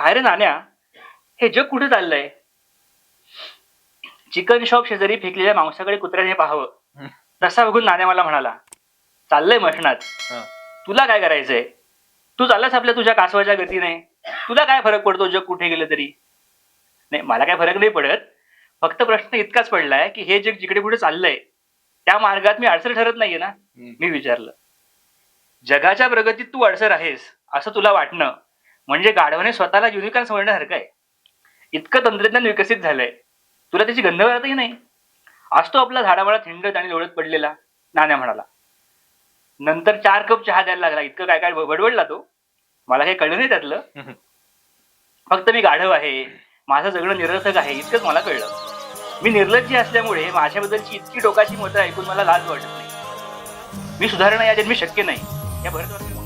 काय रे नाण्या हे जग कुठे चाललंय? चिकन शॉप शेजारी फेकलेल्या मांसाकडे कुत्र्याने पाहावं. तसा बघून नाण्या मला म्हणाला चाललंय मशनात हं. तुला काय करायचंय? तू चाललास आपल्या तुझ्या कासवाच्या गतीने. तुला काय फरक पडतो जग कुठे गेलं तरी? नाही मला काय फरक नाही पडत. फक्त प्रश्न इतकाच पडलाय की हे जग जिकडे कुठे चाललंय त्या मार्गात मी अडसर ठरत नाहीये ना. मी विचारलं जगाच्या प्रगतीत तू अडसर आहेस असं तुला वाटणं म्हणजे गाढवाने स्वतःला युनिकॉर्न समजण्यासारखं आहे. इतकं तंत्रज्ञान विकसित झालंय. तुला त्याची गंध वाटतही नाही? असतो आपला झाडामाळा हिंडत आणि लोळत पडलेला नाण्या म्हणाला. नंतर चार कप चहा द्यायला लागला. इतकं काय काय बडबडला तो? मला काही कळलं नाही त्यातलं. फक्त मी गाढव आहे. माझं जगणं निरर्थक आहे. इतकंच मला कळलं. मी निर्लज्जी असल्यामुळे माझ्याबद्दलची इतकी टोकाची मतं ऐकून मला लाज वाटत नाही. मी सुधारणा या जन्मी शक्य नाही. या भरत